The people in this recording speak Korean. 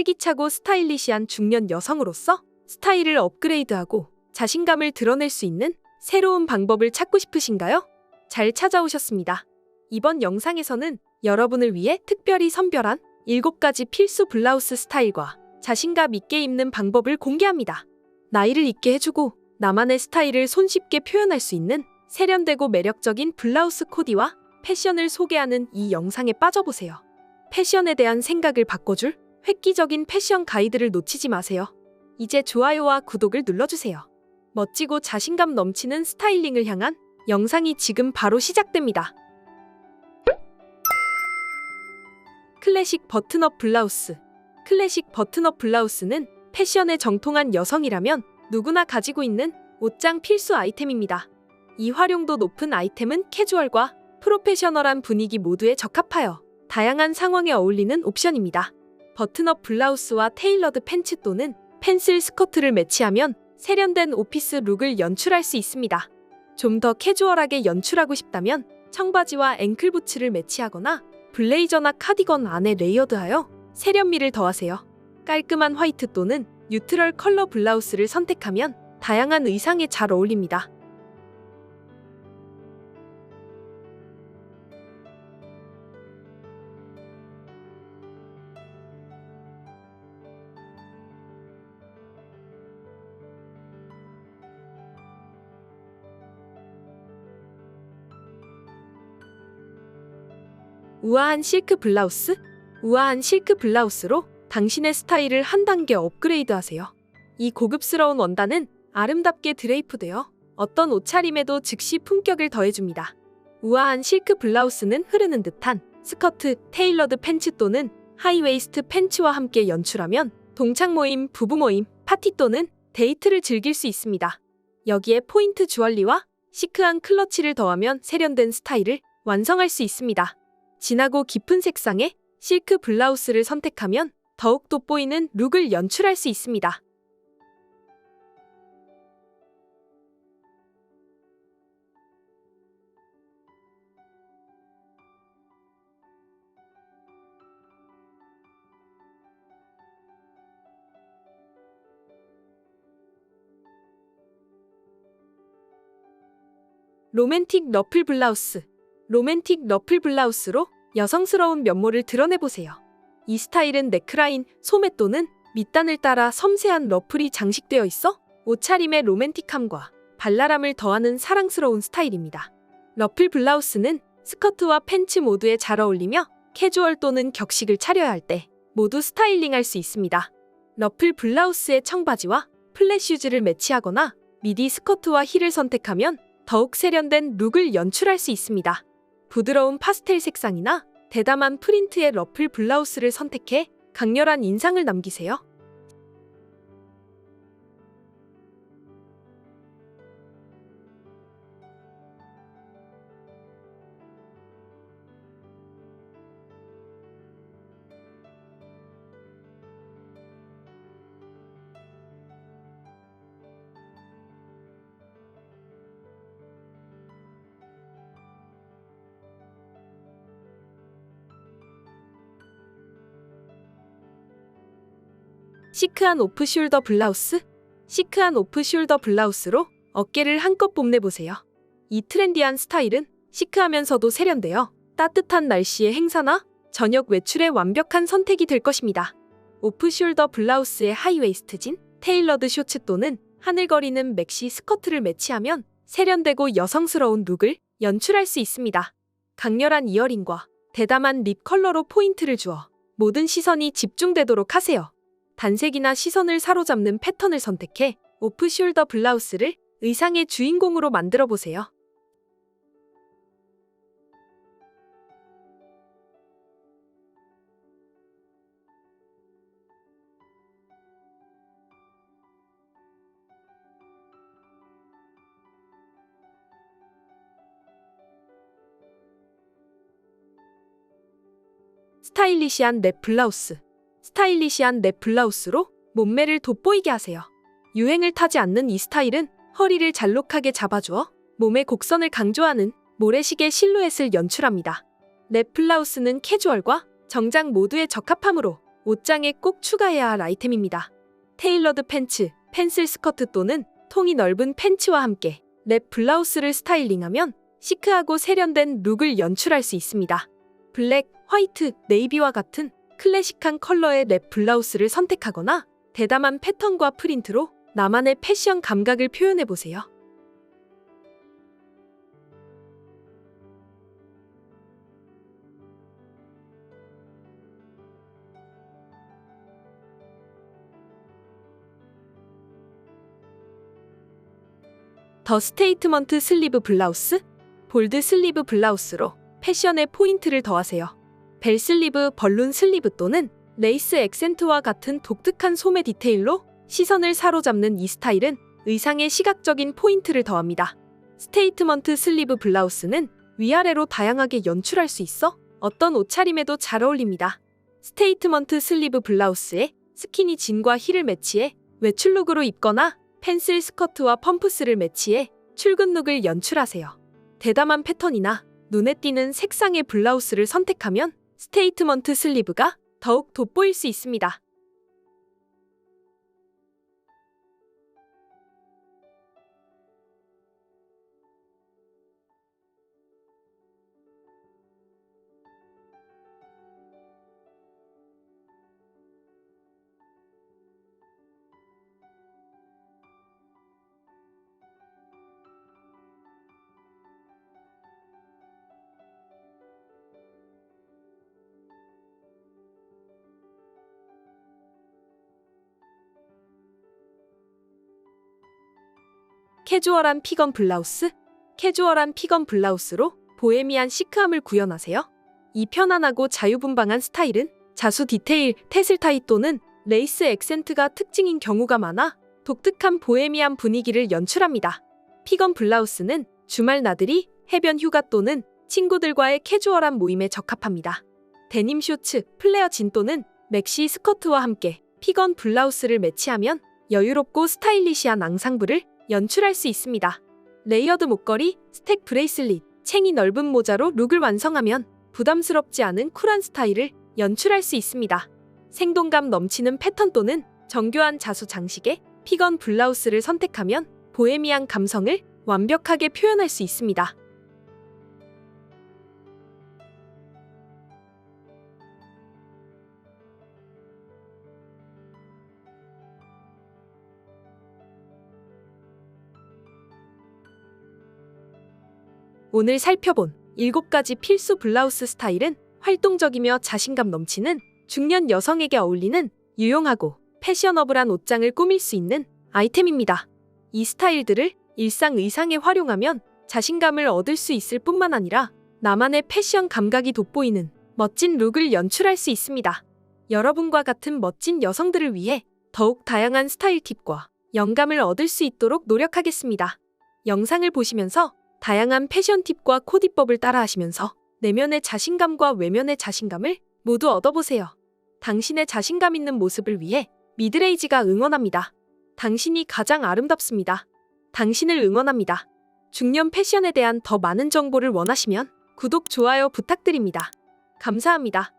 활기차고 스타일리시한 중년 여성으로서 스타일을 업그레이드하고 자신감을 드러낼 수 있는 새로운 방법을 찾고 싶으신가요? 잘 찾아오셨습니다. 이번 영상에서는 여러분을 위해 특별히 선별한 7가지 필수 블라우스 스타일과 자신감 있게 입는 방법을 공개합니다. 나이를 있게 해주고 나만의 스타일을 손쉽게 표현할 수 있는 세련되고 매력적인 블라우스 코디와 패션을 소개하는 이 영상에 빠져보세요. 패션에 대한 생각을 바꿔줄 획기적인 패션 가이드를 놓치지 마세요. 이제 좋아요와 구독을 눌러주세요. 멋지고 자신감 넘치는 스타일링을 향한 영상이 지금 바로 시작됩니다. 클래식 버튼업 블라우스. 클래식 버튼업 블라우스는 패션에 정통한 여성이라면 누구나 가지고 있는 옷장 필수 아이템입니다. 이 활용도 높은 아이템은 캐주얼과 프로페셔널한 분위기 모두에 적합하여 다양한 상황에 어울리는 옵션입니다. 버튼업 블라우스와 테일러드 팬츠 또는 펜슬 스커트를 매치하면 세련된 오피스 룩을 연출할 수 있습니다. 좀 더 캐주얼하게 연출하고 싶다면 청바지와 앵클부츠를 매치하거나 블레이저나 카디건 안에 레이어드하여 세련미를 더하세요. 깔끔한 화이트 또는 뉴트럴 컬러 블라우스를 선택하면 다양한 의상에 잘 어울립니다. 우아한 실크 블라우스? 우아한 실크 블라우스로 당신의 스타일을 한 단계 업그레이드 하세요. 이 고급스러운 원단은 아름답게 드레이프되어 어떤 옷차림에도 즉시 품격을 더해줍니다. 우아한 실크 블라우스는 흐르는 듯한 스커트, 테일러드 팬츠 또는 하이웨이스트 팬츠와 함께 연출하면 동창 모임, 부부 모임, 파티 또는 데이트를 즐길 수 있습니다. 여기에 포인트 주얼리와 시크한 클러치를 더하면 세련된 스타일을 완성할 수 있습니다. 진하고 깊은 색상의 실크 블라우스를 선택하면 더욱 돋보이는 룩을 연출할 수 있습니다. 로맨틱 러플 블라우스. 로맨틱 러플 블라우스로 여성스러운 면모를 드러내보세요. 이 스타일은 넥라인, 소매 또는 밑단을 따라 섬세한 러플이 장식되어 있어 옷차림의 로맨틱함과 발랄함을 더하는 사랑스러운 스타일입니다. 러플 블라우스는 스커트와 팬츠 모두에 잘 어울리며 캐주얼 또는 격식을 차려야 할 때 모두 스타일링할 수 있습니다. 러플 블라우스의 청바지와 플랫 슈즈를 매치하거나 미디 스커트와 힐을 선택하면 더욱 세련된 룩을 연출할 수 있습니다. 부드러운 파스텔 색상이나 대담한 프린트의 러플 블라우스를 선택해 강렬한 인상을 남기세요. 시크한 오프 숄더 블라우스? 시크한 오프 숄더 블라우스로 어깨를 한껏 뽐내보세요. 이 트렌디한 스타일은 시크하면서도 세련되어 따뜻한 날씨의 행사나 저녁 외출에 완벽한 선택이 될 것입니다. 오프 숄더 블라우스의 하이웨이스트 진, 테일러드 쇼츠 또는 하늘거리는 맥시 스커트를 매치하면 세련되고 여성스러운 룩을 연출할 수 있습니다. 강렬한 이어링과 대담한 립 컬러로 포인트를 주어 모든 시선이 집중되도록 하세요. 단색이나 시선을 사로잡는 패턴을 선택해 오프 숄더 블라우스를 의상의 주인공으로 만들어 보세요. 스타일리시한 랩 블라우스. 스타일리시한 랩 블라우스로 몸매를 돋보이게 하세요. 유행을 타지 않는 이 스타일은 허리를 잘록하게 잡아주어 몸의 곡선을 강조하는 모래시계 실루엣을 연출합니다. 랩 블라우스는 캐주얼과 정장 모두에 적합하므로 옷장에 꼭 추가해야 할 아이템입니다. 테일러드 팬츠, 펜슬 스커트 또는 통이 넓은 팬츠와 함께 랩 블라우스를 스타일링하면 시크하고 세련된 룩을 연출할 수 있습니다. 블랙, 화이트, 네이비와 같은 클래식한 컬러의 랩 블라우스를 선택하거나 대담한 패턴과 프린트로 나만의 패션 감각을 표현해 보세요. 더 스테이트먼트 슬리브 블라우스, 볼드 슬리브 블라우스로 패션에 포인트를 더하세요. 벨 슬리브, 벌룬 슬리브 또는 레이스 액센트와 같은 독특한 소매 디테일로 시선을 사로잡는 이 스타일은 의상에 시각적인 포인트를 더합니다. 스테이트먼트 슬리브 블라우스는 위아래로 다양하게 연출할 수 있어 어떤 옷차림에도 잘 어울립니다. 스테이트먼트 슬리브 블라우스에 스키니 진과 힐을 매치해 외출룩으로 입거나 펜슬 스커트와 펌프스를 매치해 출근 룩을 연출하세요. 대담한 패턴이나 눈에 띄는 색상의 블라우스를 선택하면 스테이트먼트 슬리브가 더욱 돋보일 수 있습니다. 캐주얼한 피건 블라우스? 캐주얼한 피건 블라우스로 보헤미안 시크함을 구현하세요. 이 편안하고 자유분방한 스타일은 자수 디테일, 테슬 타이 또는 레이스 액센트가 특징인 경우가 많아 독특한 보헤미안 분위기를 연출합니다. 피건 블라우스는 주말 나들이, 해변 휴가 또는 친구들과의 캐주얼한 모임에 적합합니다. 데님 쇼츠, 플레어 진 또는 맥시 스커트와 함께 피건 블라우스를 매치하면 여유롭고 스타일리시한 앙상블을 연출할 수 있습니다. 레이어드 목걸이, 스택 브레이슬릿, 챙이 넓은 모자로 룩을 완성하면 부담스럽지 않은 쿨한 스타일을 연출할 수 있습니다. 생동감 넘치는 패턴 또는 정교한 자수 장식에 피건 블라우스를 선택하면 보헤미안 감성을 완벽하게 표현할 수 있습니다. 오늘 살펴본 7가지 필수 블라우스 스타일은 활동적이며 자신감 넘치는 중년 여성에게 어울리는 유용하고 패셔너블한 옷장을 꾸밀 수 있는 아이템입니다. 이 스타일들을 일상 의상에 활용하면 자신감을 얻을 수 있을 뿐만 아니라 나만의 패션 감각이 돋보이는 멋진 룩을 연출할 수 있습니다. 여러분과 같은 멋진 여성들을 위해 더욱 다양한 스타일 팁과 영감을 얻을 수 있도록 노력하겠습니다. 영상을 보시면서 다양한 패션 팁과 코디법을 따라하시면서 내면의 자신감과 외면의 자신감을 모두 얻어보세요. 당신의 자신감 있는 모습을 위해 미드레이지가 응원합니다. 당신이 가장 아름답습니다. 당신을 응원합니다. 중년 패션에 대한 더 많은 정보를 원하시면 구독, 좋아요 부탁드립니다. 감사합니다.